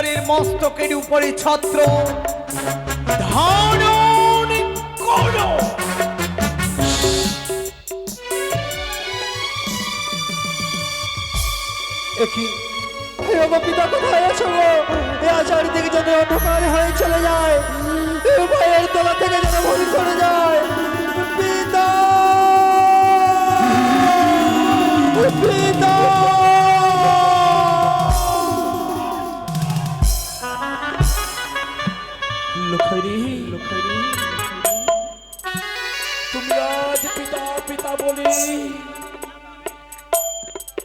লক্ষিন্দরের মস্তকের উপরে ছত্র। পিতা কোথায় আছো গো এ আচার যেন অন্ধকার হয়ে চলে যায়। ভয়ের তলা থেকে যেন ভুল করে যায়। পিতা বলে।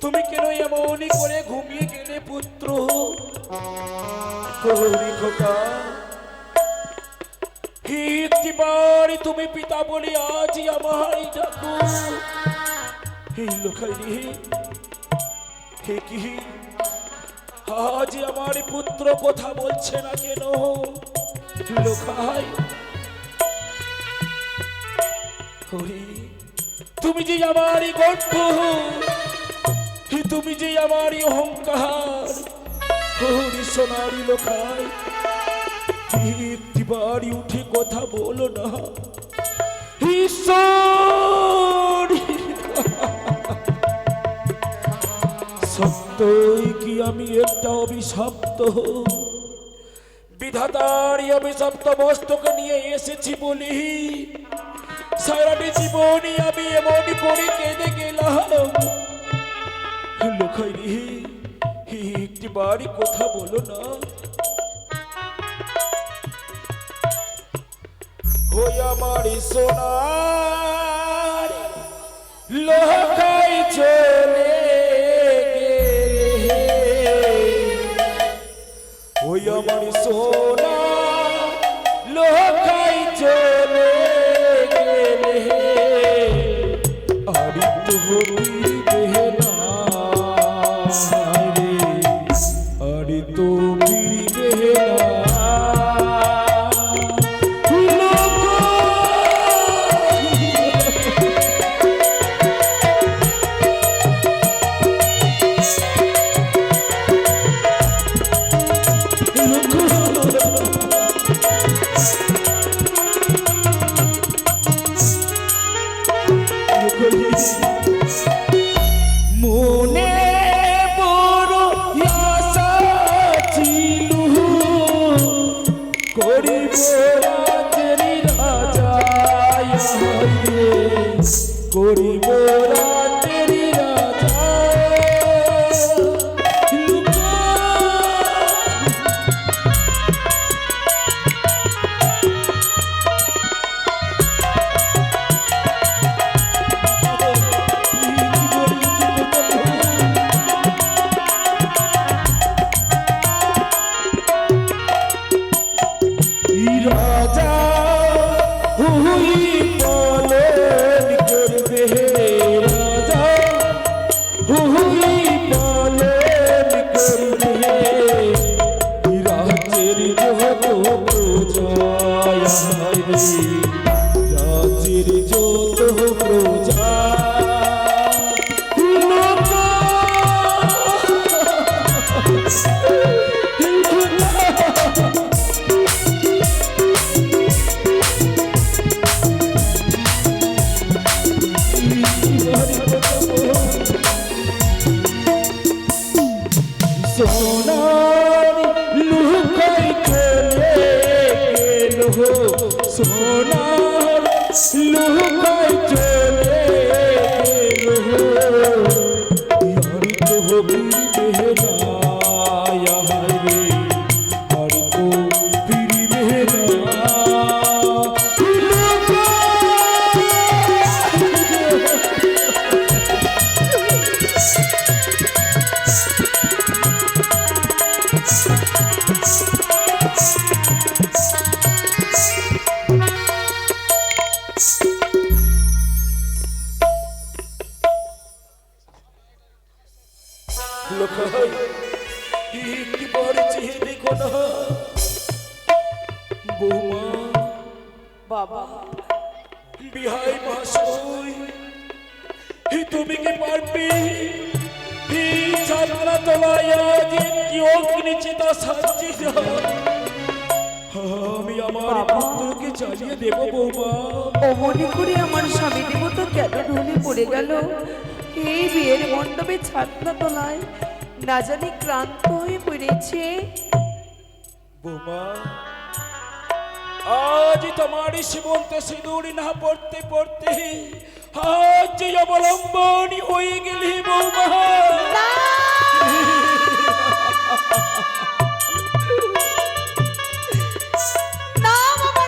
তুমি কেন এমনই করে ঘুমিয়ে গেলে পুত্র? একটিবারই তুমি পিতা বলে আজ আমার কি? আজ আমার পুত্র কথা বলছে না কেন? লোকাই হরি। তুমি যে আমারই গর্ব তুমি যে আমারই অহংকার হরি সোনারি একটি বাড়ি উঠে কথা বলো না। সত্যই কি আমি একটা অভিশপ্ত? বিধাতারই অভিশপ্ত বস্তুকে নিয়ে এসেছি বলি। সারাটি জীবনই আমি এমনই করে কেঁদে গেলাম। লোকাই একটি বাড়ি কথা বলো না। আমার সোনার চলে গেলে। ওই আমার সোনা সোনার বিহাই মহাশয় হি তুমি কি পারবে? ছাত্রা তোলায় কি অগ্নিচিতা সাজিত আমি আমার পুত্রকে চালিয়ে দেব বৌমা। অমনি করে আমার স্বামী দেবতা কেন ঢলে পড়ে গেল? এই বিয়ের মণ্ডপে ছাত্রা তোলায় না জানি ক্লান্ত হয়ে পড়েছে। বৌমা আজ তোমার সীমন্ত সিঁদুর না পড়তে পড়তে আজ অবলম্বনী হয়ে গেলি বৌমা না বাবা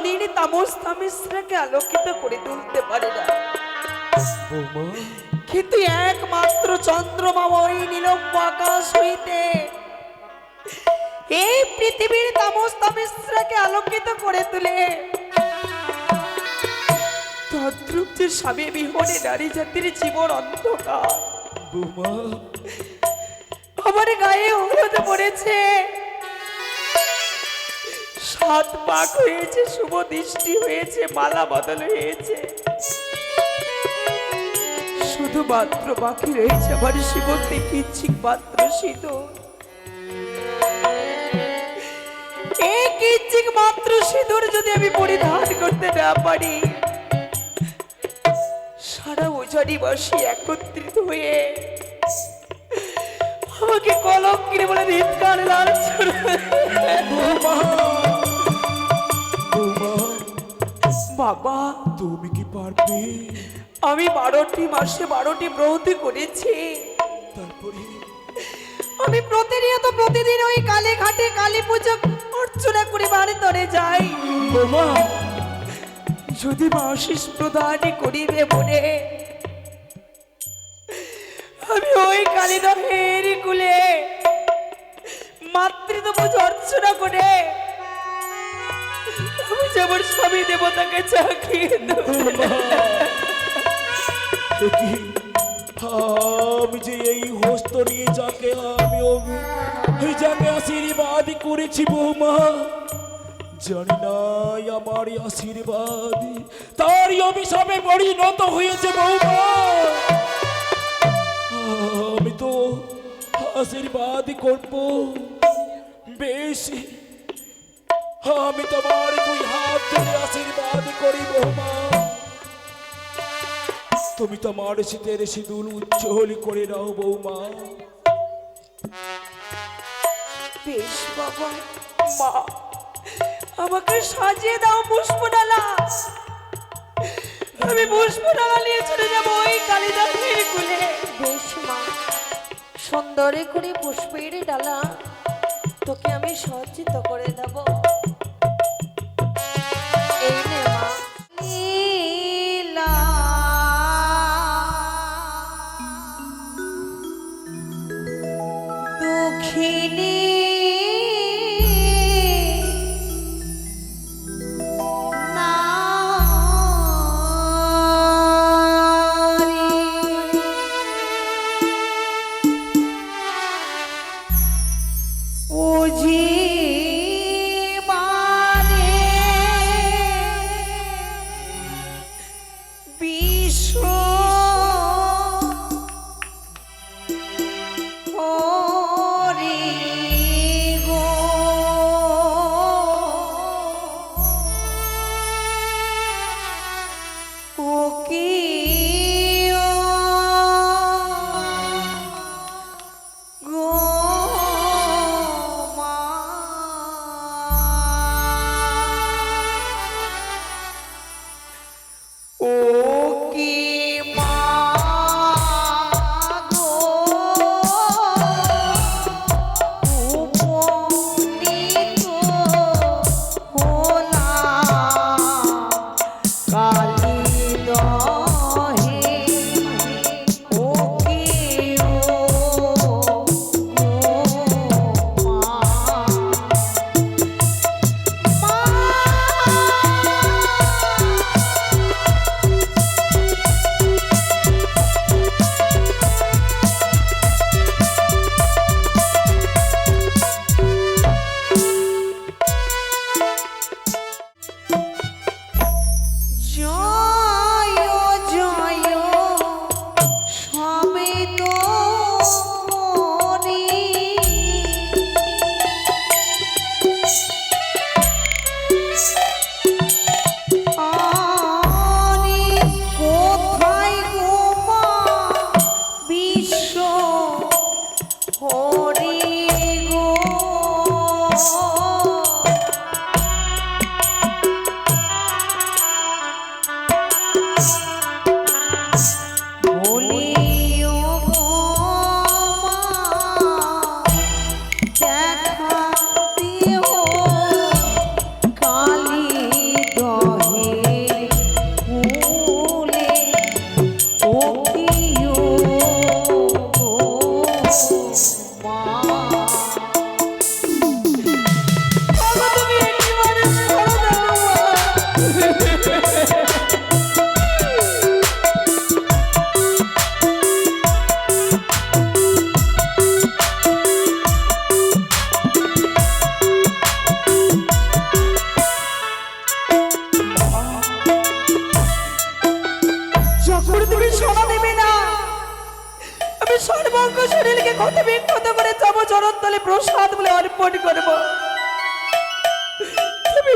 কোন রজনীর তামস তামিশ্রাকে আলোকিত করে তুলতে পারে না। কিন্তু একমাত্র চন্দ্রমা ওই নীলম আকাশ হইতে এই পৃথিবীর তামস তামিশ্রাকে আলোকিত করে তুলে। তদ্রুপ যে স্বামী বিহনে নারী জাতির জীবন অন্ধকার। আমার গায়ে হলুদ পড়েছে। সাত পাক হয়েছে শুভ দৃষ্টি হয়েছে, মালা বদল হয়েছে। শুধুমাত্র বাকি রয়েছে আমার শিবতে কিচ্ছিক মাত্র সিঁদুর এই কিচ্ছিক মাত্র সিঁদুর যদি আমি পরিধান করতে না পারি, সারা উজারিবাসী একত্রিত হয়ে আমাকে কলম কিনে বলে ধিৎকার লাঞ্ছন বাবা। তুমি কি পারবে? আমি বারোটি মাসে বারোটি ব্রহতি করেছি। তারপরে? আমি প্রতিনিয়ত প্রতিদিন ওই কালী ঘাটে কালী পুজো অর্চনা করে বাড়ি তরে যাই। বৌমা যদি মাসিস প্রদানই করিবে মনে আমি ওই কালীদহের কুলে মাতৃত্ব পুজো অর্চনা করে আমি যেমন স্বামী দেবতাকে দেবো। আমি যে এই হস্ত নিয়ে যাকে আমি ওই যাকে আশীর্বাদ করেছি বৌমা, জানি না আমার আশীর্বাদ। তারই অভিশাপে পরিণত হয়েছে বৌমা। আমি তো আশীর্বাদ করব। বেশ আমি তোমার দুই হাত ধরে আশীর্বাদ করি বৌমা তুমি তোমার শীতের সিঁদুর উজ্জ্বল করে নাও বৌমা। বেশ বাবা মা আমাকে সাজিয়ে দাও পুষ্পডালা। আমি পুষ্পডালা নিয়ে চলে যাব ওই কালিদাসের কুলে। বেশ মা সুন্দরে করে পুষ্পের ডালা তোকে আমি সজ্জিত করে দেব।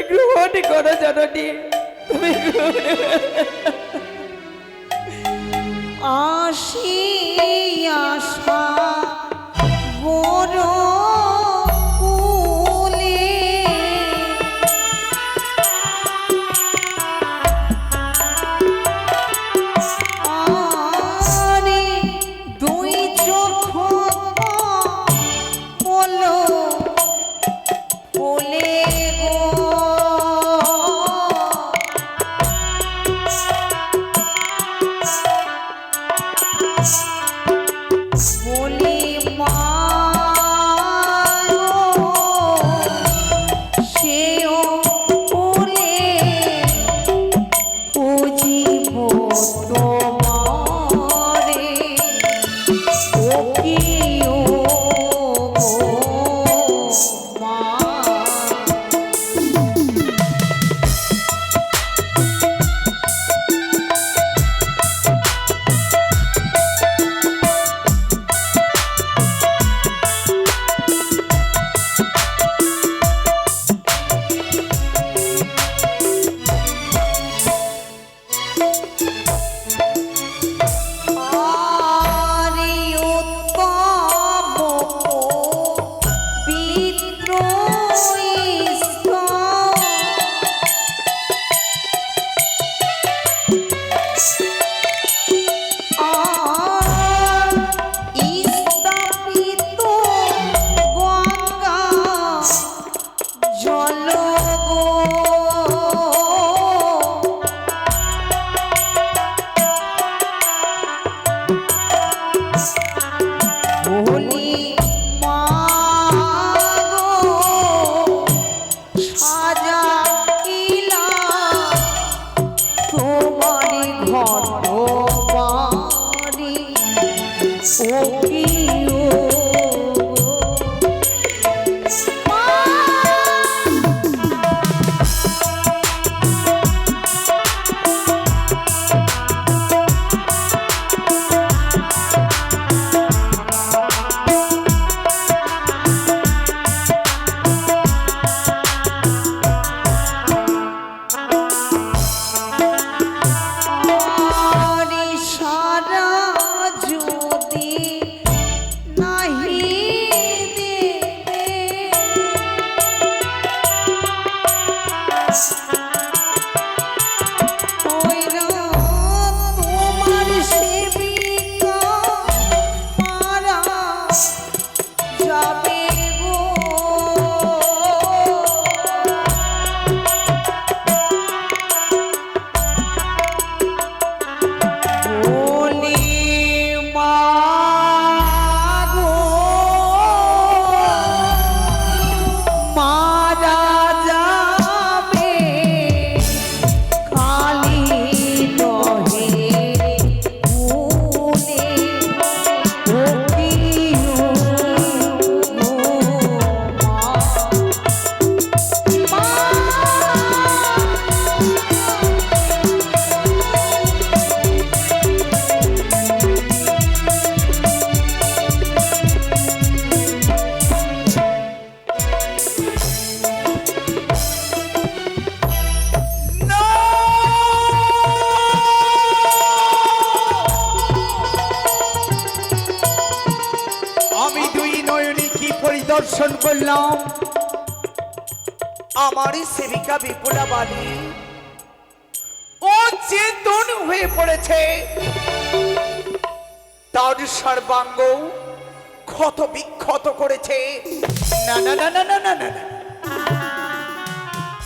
গ্রহণ করো জননী। তুমি আসি আশা বড়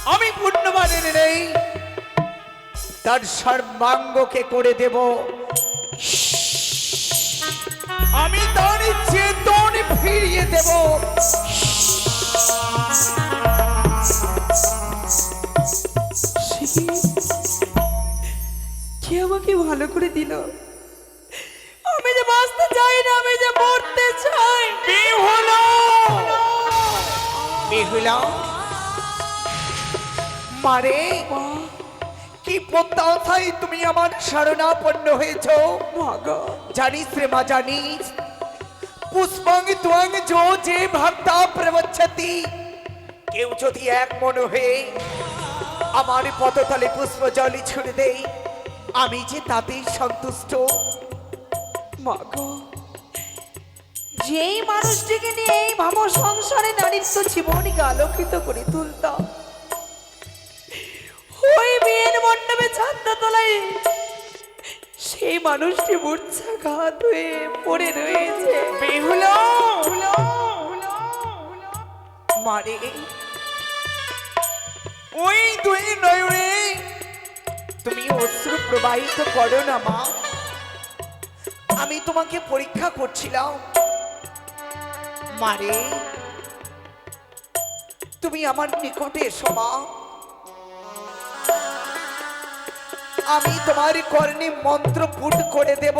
আমি পুণ্যবানের নেই। তার সর্বাঙ্গকে করে দেব। আমি তার চেতন ফিরিয়ে দেব। কে আমাকে ভালো করে দিল? বেহুলা মারে কি প্রত্যাশায় তুমি আমার শরণাপন্ন হয়েছ? জানিস রে মা জানিস। পুষ্পাং ত্বং যো যে ভক্তা প্রবচ্ছতি। কেউ যদি এক মন হয়ে আমার পদতলে পুষ্প জলে ছুড়ে দেই আমি যে তাতেই সন্তুষ্ট। মাগো যেই মানুষটিকে নিয়ে এই ভাব সংসারে নারীর তো জীবনকে আলোকিত করে তুলতাম ওই বিয়ের মণ্ডপে ছাত্র তোলাই সেই মানুষটি মূর্ছাঘাত হয়ে পড়ে রয়েছে। বেহুলা মারে। ওই দুই নয়নে তুমি অশ্রু প্রবাহিত করো না মা। আমি তোমাকে পরীক্ষা করছিলাম। মারে তুমি আমার নিকটে এসো, মা। আমি তোমার কর্ণে মন্ত্র পুট করে দেব।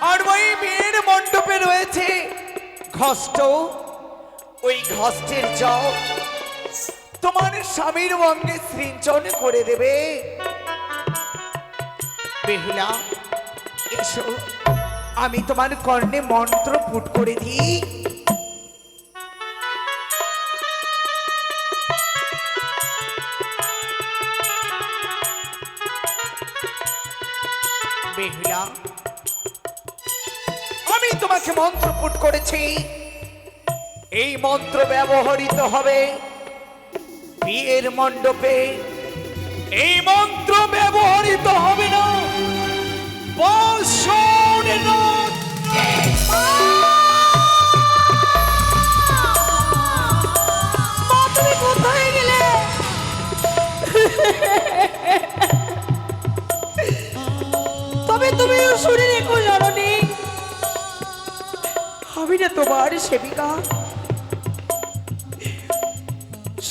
আর ওই বিয়ের মণ্ডপে রয়েছে ঘষ্ট। ওই ঘষ্টের জল তোমার স্বামীর অঙ্গে সৃঞ্চন করে দেবে। বেহুলা, এসো। আমি তোমার কর্ণে মন্ত্র পুট করে দিই। আমি তোমাকে মন্ত্র পুট করেছি। এই মন্ত্র ব্যবহৃত হবে বিয়ের মণ্ডপে। এই মন্ত্র ব্যবহৃত হবে না বৎসরের রাতে। আমি তোমার সেবিকা।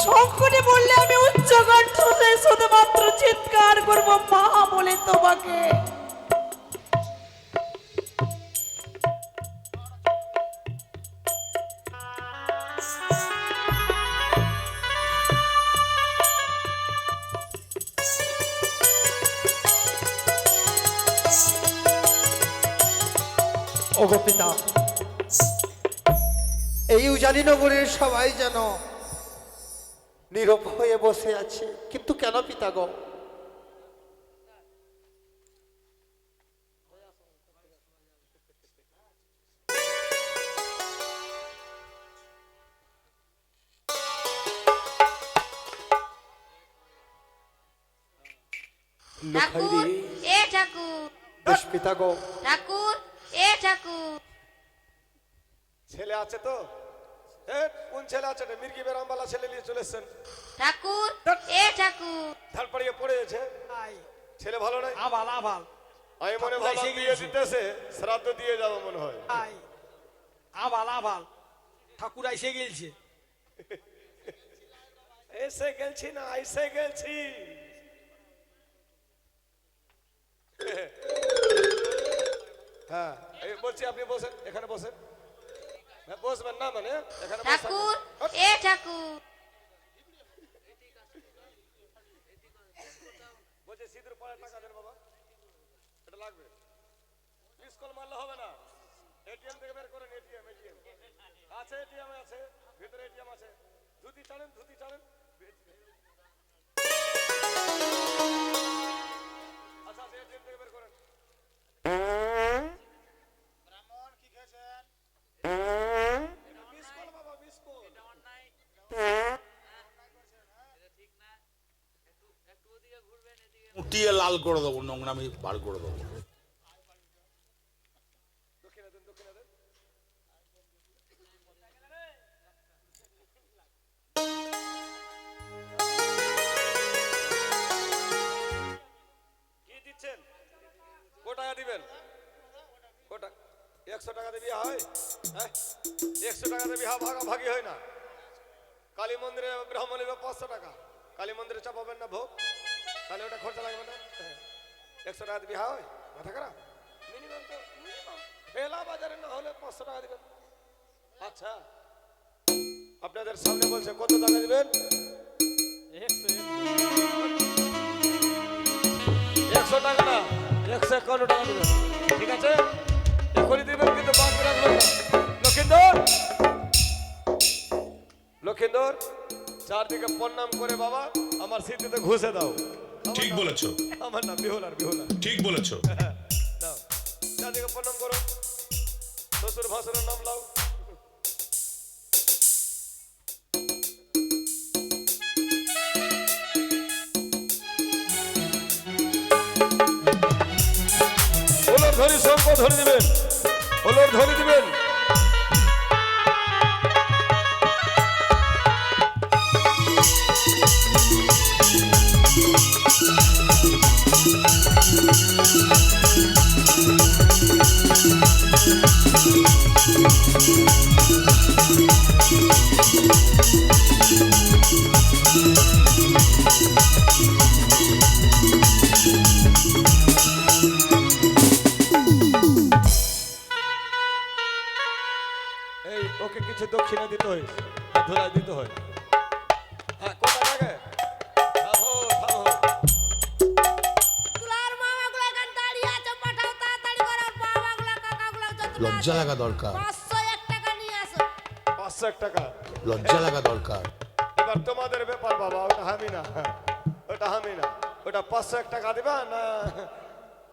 সংকটে বললে আমি উচ্চ কণ্ঠ শুধুমাত্র চিৎকার করব মা বলে তোমাকে। এই উজানি নগরের সবাই যেন নীরব হয়ে বসে আছে। কিন্তু কেন পিতা গো? ঠাকুর এ ঠাকুর। বেশ পিতা ঠাকুর এ ঠাকুর। ছেলে আছে তো? কোন ছেলে আছে? মির্গি বেরামবালা ছেলে নিয়ে চলে এসছেন। ঠাকুর এ ঠাকুর। পাড়িয়ে পড়ে গেছে। ছেলে ভালো নাই? আবাল আবাল আমি মনে ভালো। দিতেছে শ্রাদ্ধ দিয়ে যাব মনে হয়। আবাল আবাল ঠাকুর এসে গেলছে। এসে গেছি না এসে গেছি হ্যাঁ বলছি আপনি বসেন এখানে বসেন। হ্যাঁ, বসবেন না মানে এখানে বসে ঠাকুর। এ ঠাকুর। বলছে সিঁদুর পরে টাকা দেন বাবা। এটা লাগবে। মিস কল মারলে হবে না। এটিএম থেকে বের করেন এটিএম এটিএম। আছে এটিএম আছে। ভিতরে এটিএম আছে। ধুতি টানেন ধুতি টানেন। আচ্ছা এটিএম থেকে বের করেন। মিস কল বাবা মিস কল উঠিয়ে লাল করে দেবো নোংরামি বার করে দেবো। টাকা দিবেন? একশো টাকা দিয়ে বিয়া হয়? হ্যাঁ? একশো টাকা দিয়ে বিয়া ভাগাভাগি হয় না। কালী মন্দিরে ব্রাহ্মণ নেবে পাঁচশো টাকা। কালী মন্দিরে চাপাবেন না ভোগ। তাহলে ওটা খরচা লাগবে না। একশো টাকা দিবি হয়? মাথা খারাপ? মিনিমাম তো মিনিমাম বেলা বাজারে না হলে পাঁচশো টাকা দিবেন। আচ্ছা। আপনাদের সামনে বলছে কত টাকা দিবেন? একশো। টাকা না। একশো একান্ন টাকা দিবেন। ঠিক আছে? এখনই দিবেন কিন্তু বাকি রাখবেন না। লক্ষিন্দর! লক্ষিন্দর চারদিকে প্রণাম করে বাবা আমার স্মৃতিতে ঘুষে দাও। ঠিক বলেছ। আমার নাম বিহুলার বিহুলার ঠিক বলেছ। দাও চারদিকে প্রণাম করো। শ্বশুর ভাসুরের নাম লাও ধরি শঙ্খ ধরে দিবেন। ওলর ধরে দিবেন। এই ওকে কিছু দক্ষিণা দিতে হয় ধরা দিতে হয়। হ্যাঁ কোথা লাগে? লজ্জা লাগা। দরকার। পাঁচশো এক টাকা লজ্জা লাগা দরকার। এবার তোমাদের ব্যাপার বাবা ওটা আমি না। ওটা আমি না। ওটা পাঁচশো এক টাকা দিবা না?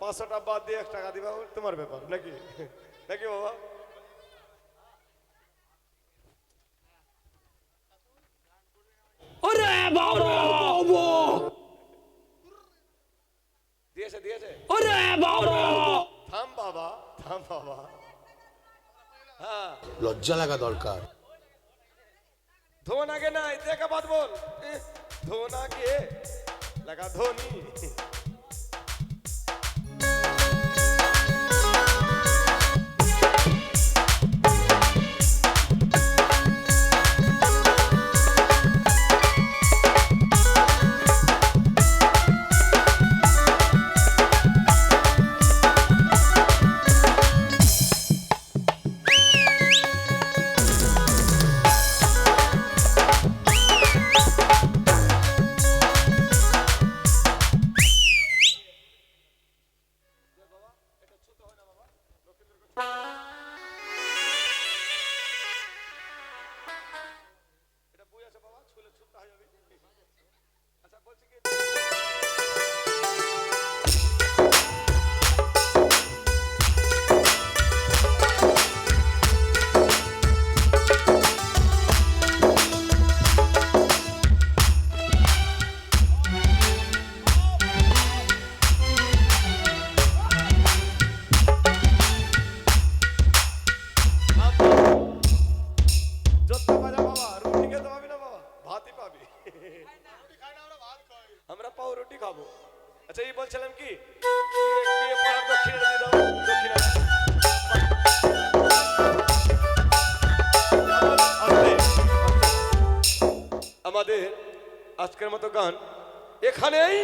পাঁচশোটা বাদ দিয়ে এক টাকা দিবা ও তোমার ব্যাপার নাকি? নাকি বাবা ওরে বাবা দিয়েছে দিয়েছে ওরে বাবা থাম বাবা থাম বাবা হ্যাঁ লজ্জা লাগা দরকার। ধোন আগে নাই দেখা বাদ বল। ধোন আগে লাগা ধোনি। আজকের মতো গান। এখানেই